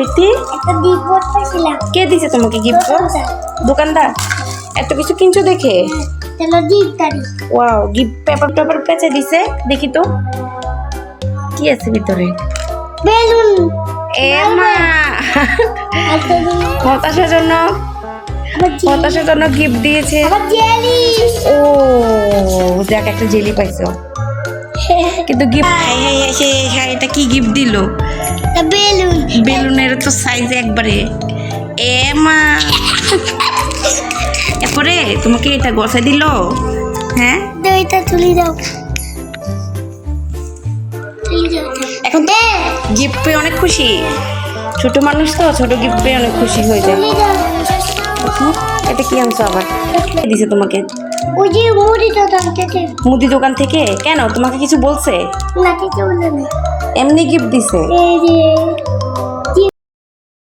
প্রীতি? কে দিছে তোমাকে গিফট দোকানদার। এত কিছু কিনছো দেখে? ওয়াও গিফট পেপার পেপার পেঁচে দিছে দেখি তো। কি আছে ভিতরে? বেলুন। এ মা। হতাশার জন্য গিফট দিয়েছে। ও দেখ একটা জেলি পাইছো। কিন্তু গিফট হ্যাঁ হ্যাঁ হ্যাঁ হ্যাঁ এটা কি গিফট দিলো? বেলুন। বেলুনের তো সাইজ একবারে। এ মা। এরপরে তোমাকে এটা গসাই দিল। হ্যাঁ? দইটা তুলি দাও। এখন তো গিফট পেয়ে অনেক খুশি। ছোট মানুষ তো ছোট গিফট পেয়ে অনেক খুশি হয়ে যায়। এটা কি আনছো আবার? দিছে তোমাকে? ওই যে মুড়ি দোকান থেকে। মুদি দোকান থেকে? কেন? তোমাকে কিছু বলছে? না কিছু বলে না। এমনি গিফট দিছে। এই যে।